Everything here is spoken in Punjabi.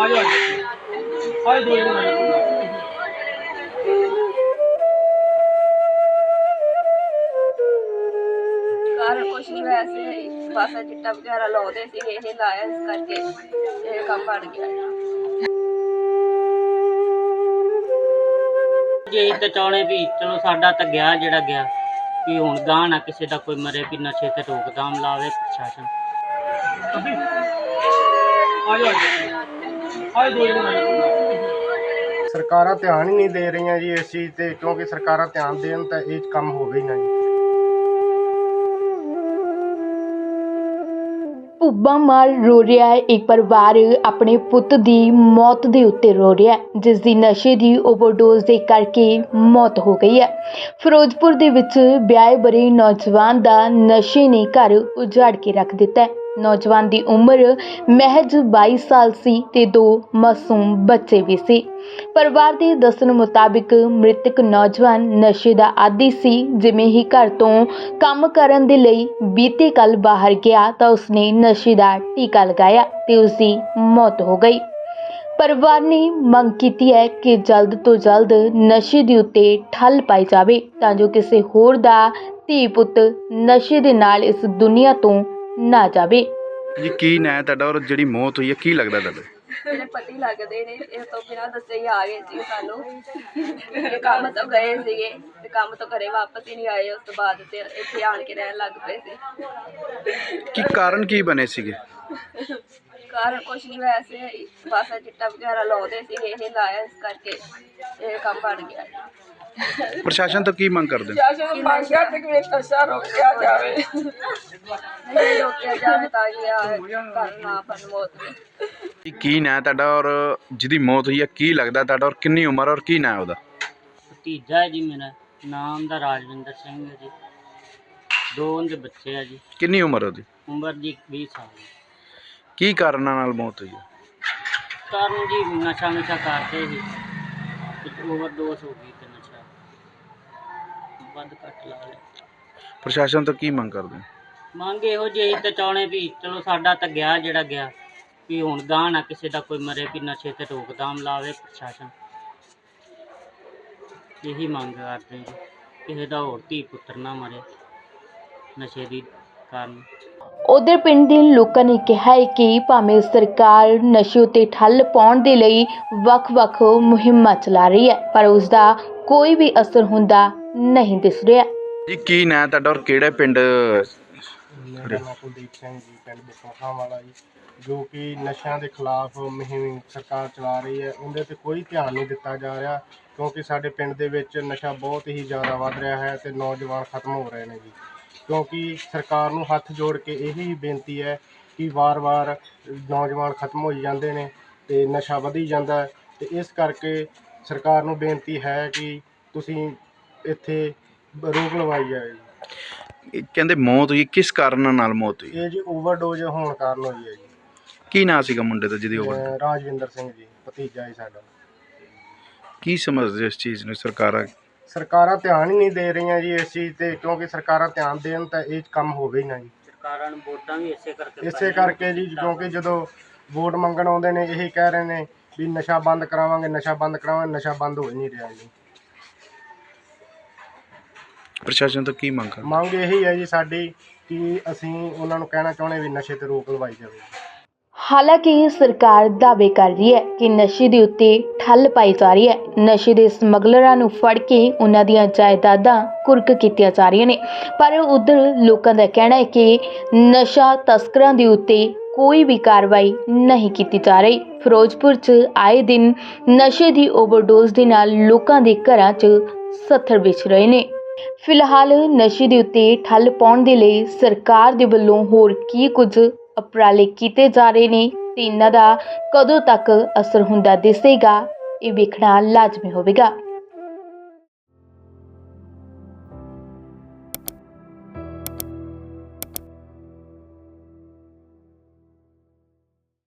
ਆ ਜਾ ਆ ਦੋ ਜਣੇ ਘਰ ਕੁਛ ਨਹੀਂ ਵੈਸੇ ਹੀ ਬਸ ਆਹ ਚਿੱਟਾ ਵਗੈਰਾ ਲਾਉਂਦੇ ਸੀਗੇ ਇਹ ਲਾਇਆ ਇਸ ਕਰਕੇ ਇਹ ਕੰਮ ਬਣ ਗਿਆ। ਜੇ ਤਾਂ ਚਾਹੁੰਦੇ ਵੀ ਚਲੋ ਸਾਡਾ ਤਾਂ ਗਿਆ ਜਿਹੜਾ ਗਿਆ ਵੀ ਹੁਣ ਗਾਂ ਨਾ ਕਿਸੇ ਦਾ ਕੋਈ ਮਰੇ ਵੀ ਨਸ਼ੇ ਤੇ ਰੋਕਥਾਮ ਲਾਵੇ ਪ੍ਰਸ਼ਾਸਨ। ਆ ਸਰਕਾਰਾਂ ਧਿਆਨ ਹੀ ਨਹੀਂ ਦੇ ਰਹੀਆਂ ਜੀ ਇਸ ਚੀਜ਼ ਤੇ, ਕਿਉਂਕਿ ਸਰਕਾਰਾਂ ਧਿਆਨ ਦੇਣ ਤਾਂ ਇਹ ਕੰਮ ਹੋਵੇ ਹੀ ਨਾ ਜੀ। ਭੁੱਬਾਂ ਮਾਰ ਰੋ ਰਿਹਾ ਹੈ, ਇੱਕ ਪਰਿਵਾਰ ਆਪਣੇ ਪੁੱਤ ਦੀ ਮੌਤ ਦੇ ਉੱਤੇ ਰੋ ਰਿਹਾ ਹੈ, ਜਿਸ ਦੀ ਨਸ਼ੇ ਦੀ ਓਵਰਡੋਜ਼ ਦੇ ਕਰਕੇ ਮੌਤ ਹੋ ਗਈ ਹੈ। ਫਿਰੋਜ਼ਪੁਰ ਦੇ ਵਿੱਚ ਵਿਆਹੇ ਬਰੇ ਨੌਜਵਾਨ ਦਾ ਨਸ਼ੇ ਨੇ ਘਰ ਉਜਾੜ ਕੇ ਰੱਖ ਦਿੱਤਾ ਹੈ। ਨੌਜਵਾਨ ਦੀ ਉਮਰ ਮਹਿਜ 22 ਸਾਲ ਸੀ ਤੇ ਦੋ ਮਾਸੂਮ ਬੱਚੇ ਵੀ ਸੀ। ਪਰਿਵਾਰ ਦੇ ਦੱਸਣ ਮੁਤਾਬਿਕ ਮ੍ਰਿਤਕ ਨੌਜਵਾਨ ਨਸ਼ੇ ਦਾ ਆਦੀ ਸੀ, ਜਿਵੇਂ ਹੀ ਘਰ ਤੋਂ ਕੰਮ ਕਰਨ ਦੇ ਲਈ ਬੀਤੇ ਕੱਲ ਬਾਹਰ ਗਿਆ ਤਾਂ ਉਸਨੇ ਨਸ਼ੇ ਦਾ ਟੀਕਾ ਲਗਾਇਆ ਤੇ ਉਸਦੀ ਮੌਤ ਹੋ ਗਈ। ਪਰਿਵਾਰ ਨੇ ਮੰਗ ਕੀਤੀ ਹੈ ਕਿ ਜਲਦ ਤੋਂ ਜਲਦ ਨਸ਼ੇ ਦੇ ਉੱਤੇ ਠੱਲ ਪਾਈ ਜਾਵੇ ਤਾਂ ਜੋ ਕਿਸੇ ਹੋਰ ਦਾ ਧੀ ਪੁੱਤ ਨਸ਼ੇ ਦੇ ਨਾਲ ਇਸ ਦੁਨੀਆ ਤੋਂ ਨਾ ਜਾਵੇ। ਜੀ ਕੀ ਨਾਂ ਹੈ ਤੁਹਾਡਾ ਔਰ ਜਿਹੜੀ ਮੌਤ ਹੋਈ ਹੈ ਕੀ ਲੱਗਦਾ ਤੁਹਾਡਾ? ਮੇਰੇ ਪਤੀ ਲੱਗਦੇ ਨੇ ਇਹ ਤੋਂ ਬਿਨਾਂ ਦੱਸੇ ਹੀ ਆ ਗਏ ਸੀ ਸਾਨੂੰ। ਇਹ ਕੰਮ ਤੋਂ ਗਏ ਸੀਗੇ ਤੇ ਕੰਮ ਤੋਂ ਘਰੇ ਵਾਪਸ ਹੀ ਨਹੀਂ ਆਏ ਉਸ ਤੋਂ ਬਾਅਦ ਤੇ ਇੱਥੇ ਆਣ ਕੇ ਰਹਿਣ ਲੱਗ ਪਏ ਸੀ। ਕੀ ਕਾਰਨ ਕੀ ਬਣੇ ਸੀਗੇ? ਘਰ ਕੁਛ ਨਹੀਂ ਵੈਸੇ ਹੀ ਬਸ ਚਿੱਟਾ ਵਗੈਰਾ ਲਾਉਂਦੇ ਸੀਗੇ ਇਹ ਲਾਇਆ ਇਸ ਕਰਕੇ ਇਹ ਕੰਮ ਬਣ ਗਿਆ। ਪ੍ਰਸ਼ਾਸਨ ਤੋਂ ਕੀ ਮੰਗ ਕਰਦੇ? ਹੋ ਕਿ ਤੇ ਕਿ ਨਸ਼ਾ ਰੋਕਿਆ ਜਾਵੇ। ਨਹੀਂ ਰੋਕਿਆ ਜਾਵੇ ਤਾਂ ਕਿ ਆਹ ਘਰ ਨਾ ਬਣ ਮੌਤ ਦੇ। ਜੀ ਕੀ ਨਾਂ ਹੈ ਤੁਹਾਡਾ ਔਰ ਜਿਹਦੀ ਮੌਤ ਹੋਈ ਹੈ ਕੀ ਲੱਗਦਾ ਤੁਹਾਡਾ ਔਰ ਕਿੰਨੀ ਉਮਰ ਔਰ ਕੀ ਨਾਂ ਹੈ ਉਹਦਾ? ਭਤੀਜਾ ਹੈ ਜੀ ਮੇਰਾ ਨਾਮ ਦਾ ਰਾਜਵਿੰਦਰ ਸਿੰਘ ਹੈ ਜੀ। ਦੋ ਉਹਦੇ ਬੱਚੇ ਆ ਜੀ। ਕਿੰਨੀ ਉਮਰ ਉਹਦੀ? ਉਮਰ ਜੀ 20 ਸਾਲ। ਕੀ ਕਾਰਨਾਂ ਨਾਲ ਮੌਤ ਹੋਈ ਹੈ ਕਾਰਨ ਜੀ ਨਸ਼ਾ ਨਸ਼ਾ ਕਰਦੇ ਸੀ। ਤੇ ਓਵਰਡੋਜ਼ ਹੋ ਗਈ ਤੇ ਨਸ਼ਾ। ਵੱਧ ਘੱਟ ਲਾ ਲਿਆ। ਪ੍ਰਸ਼ਾਸਨ ਤੋਂ ਕੀ ਮੰਗ ਕਰਦੇ ਹੋ? ਮੰਗ ਇਹੋ ਜਿਹੀ ਤਾਂ ਚਾਹੁੰਦੇ ਵੀ ਚਲੋ ਸਾਡਾ ਤਾਂ ਗਿਆ ਜਿਹੜਾ ਗਿਆ ਵੀ ਹੁਣ ਗਾਂ ਨਾ ਕਿਸੇ ਦਾ ਕੋਈ ਮਰੇ ਵੀ ਨਸ਼ੇ ਤੇ ਰੋਕਥਾਮ ਲਾਵੇ ਪ੍ਰਸ਼ਾਸਨ। ਇਹੀ ਮੰਗ ਕਰਦੇ ਜੀ। ਕਿਸੇ ਦਾ ਹੋਰ ਧੀ ਪੁੱਤਰ ਨਾ ਮਰੇ ਨਸ਼ੇ ਦੀ ਕਾਰਨ। ਉਧਰ ਪਿੰਡ ਦੇ ਲੋਕਾਂ ਨੇ ਕਿਹਾ ਹੈ ਕਿ ਭਾਵੇਂ ਸਰਕਾਰ ਨਸ਼ੇ ਉਤੇ ਠੱਲ ਪਾਉਣ ਦੇ ਲਈ ਵੱਖ-ਵੱਖ ਮੁਹਿੰਮਾਂ ਚਲਾ ਰਹੀ ਹੈ ਪਰ ਉਸ ਦਾ ਕੋਈ ਵੀ ਅਸਰ ਹੁੰਦਾ ਨਹੀਂ ਦਿਸ ਰਿਹਾ। ਜੀ ਕੀ ਨਾਂ ਤੁਹਾਡਾ ਔਰ ਕਿਹੜੇ ਪਿੰਡ ਮੇਰਾ ਨਾਮ ਕੁਲਦੀਪ ਸਿੰਘ ਜੀ ਪਿੰਡ ਬਸੋਖਾ ਵਾਲਾ ਜੀ ਜੋ ਕਿ ਨਸ਼ਿਆਂ ਦੇ ਖਿਲਾਫ ਮੁਹਿੰਮ ਸਰਕਾਰ ਚਲਾ ਰਹੀ ਹੈ ਉਹਦੇ ਤੇ ਕੋਈ ਧਿਆਨ ਨਹੀਂ ਦਿੱਤਾ ਜਾ ਰਿਹਾ ਕਿਉਂਕਿ ਸਾਡੇ ਪਿੰਡ ਦੇ ਵਿੱਚ ਨਸ਼ਾ ਬਹੁਤ ਹੀ ਜ਼ਿਆਦਾ ਵੱਧ ਰਿਹਾ ਹੈ ਤੇ ਨੌਜਵਾਨ ਖਤਮ ਹੋ ਰਹੇ ਨੇ ਜੀ। ਕਿਉਂਕਿ ਸਰਕਾਰ ਨੂੰ ਹੱਥ ਜੋੜ ਕੇ ਇਹੀ ਬੇਨਤੀ ਹੈ ਕਿ ਵਾਰ-ਵਾਰ ਨੌਜਵਾਨ ਖਤਮ ਹੋਈ ਜਾਂਦੇ ਨੇ ਤੇ ਨਸ਼ਾ ਵਧੀ ਜਾਂਦਾ ਹੈ। ਤੇ ਇਸ ਕਰਕੇ ਸਰਕਾਰ ਨੂੰ ਬੇਨਤੀ ਹੈ ਕਿ ਤੁਸੀਂ ਇੱਥੇ ਰੋਕ ਲਵਾਈ ਜਾਏ ਜੀ ਇਹ ਕਹਿੰਦੇ ਮੌਤ ਹੋਈ ਕਿਸ ਕਾਰਨ ਨਾਲ ਮੌਤ ਹੋਈ? ਇਹ ਜੀ ਓਵਰਡੋਜ਼ ਹੋਣ ਕਾਰਨ ਹੋਈ ਹੈ ਜੀ। ਕੀ ਨਾਂ ਸੀਗਾ ਮੁੰਡੇ ਦਾ ਜਿਹਦੀ ਅਹ ਰਾਜਵਿੰਦਰ ਸਿੰਘ ਜੀ ਭਤੀਜਾ ਹੀ ਸਾਡਾ। ਕੀ ਸਮਝਦੇ ਹੋ ਇਸ ਚੀਜ਼ ਨੂੰ ਸਰਕਾਰਾਂ? ਸਰਕਾਰਾਂ ਧਿਆਨ ਹੀ ਨਹੀਂ ਦੇ ਰਹੀਆਂ ਜੀ ਇਸ ਚੀਜ਼ ਤੇ ਕਿਉਂਕਿ ਸਰਕਾਰਾਂ ਧਿਆਨ ਦੇਣ ਤਾਂ ਇਹ ਕੰਮ ਹੋਵੇ ਹੀ ਨਾ ਜੀ। ਸਰਕਾਰਾਂ ਨੂੰ ਵੋਟਾਂ ਵੀ ਇਸੇ ਕਰਕੇ ਇਸੇ। ਕਰਕੇ ਜੀ ਕਿਉਂਕਿ ਜਦੋਂ ਵੋਟ ਮੰਗਣ ਆਉਂਦੇ ਨੇ ਇਹੀ ਕਹਿ ਰਹੇ ਨੇ ਵੀ ਨਸ਼ਾ ਬੰਦ ਕਰਾਵਾਂਗੇ ਨਸ਼ਾ ਬੰਦ ਕਰਾਵਾਂਗੇ ਨਸ਼ਾ ਬੰਦ ਹੋ ਹੀ ਨਹੀਂ ਰਿਹਾ ਜੀ। ਪ੍ਰਸ਼ਾਸਨ ਤੋਂ ਕੀ ਮੰਗ ਮੰਗ ਇਹੀ ਹੈ ਜੀ ਸਾਡੀ ਕਿ ਅਸੀਂ ਉਹਨਾਂ ਨੂੰ ਕਹਿਣਾ ਚਾਹੁੰਦੇ ਵੀ ਨਸ਼ੇ ਤੇ ਰੋਕ ਲਵਾਈ ਜਾਵੇ। ਹਾਲਾਂਕਿ ਸਰਕਾਰ ਦਾਅਵੇ ਕਰ ਰਹੀ ਹੈ ਕਿ ਨਸ਼ੇ ਦੇ ਉੱਤੇ ਠੱਲ ਪਾਈ ਜਾ ਰਹੀ ਹੈ। ਨਸ਼ੇ ਦੇ ਸਮਗਲਰਾਂ ਨੂੰ ਫੜ ਕੇ ਉਹਨਾਂ ਦੀਆਂ ਜਾਇਦਾਦਾਂ ਕੁਰਕ ਕੀਤੀਆਂ ਜਾ ਰਹੀਆਂ ਨੇ। ਪਰ ਉਧਰ ਲੋਕਾਂ ਦਾ ਕਹਿਣਾ ਹੈ ਕਿ ਨਸ਼ਾ ਤਸਕਰਾਂ ਦੇ ਉੱਤੇ ਕੋਈ ਵੀ ਕਾਰਵਾਈ ਨਹੀਂ ਕੀਤੀ ਜਾ ਰਹੀ। ਫਿਰੋਜ਼ਪੁਰ 'ਚ ਆਏ ਦਿਨ ਨਸ਼ੇ ਦੀ ਓਵਰਡੋਜ਼ ਦੇ ਨਾਲ ਲੋਕਾਂ ਦੇ ਘਰਾਂ 'ਚ ਸੱਥਰ ਵਿਛ ਰਹੇ ਨੇ। ਫਿਲਹਾਲ ਨਸ਼ੇ ਦੇ ਉੱਤੇ ਠੱਲ ਪਾਉਣ ਦੇ ਲਈ ਸਰਕਾਰ ਦੇ ਵੱਲੋਂ ਹੋਰ ਕੀ ਕੁਝ ਉਪਰਾਲੇ ਕੀਤੇ ਜਾ ਰਹੇ ਨੇ ਤੇ ਇਹਨਾਂ ਦਾ ਕਦੋਂ ਤੱਕ ਅਸਰ ਹੁੰਦਾ ਦਿਸੇਗਾ, ਇਹ ਵੇਖਣਾ ਲਾਜ਼ਮੀ ਹੋਵੇਗਾ।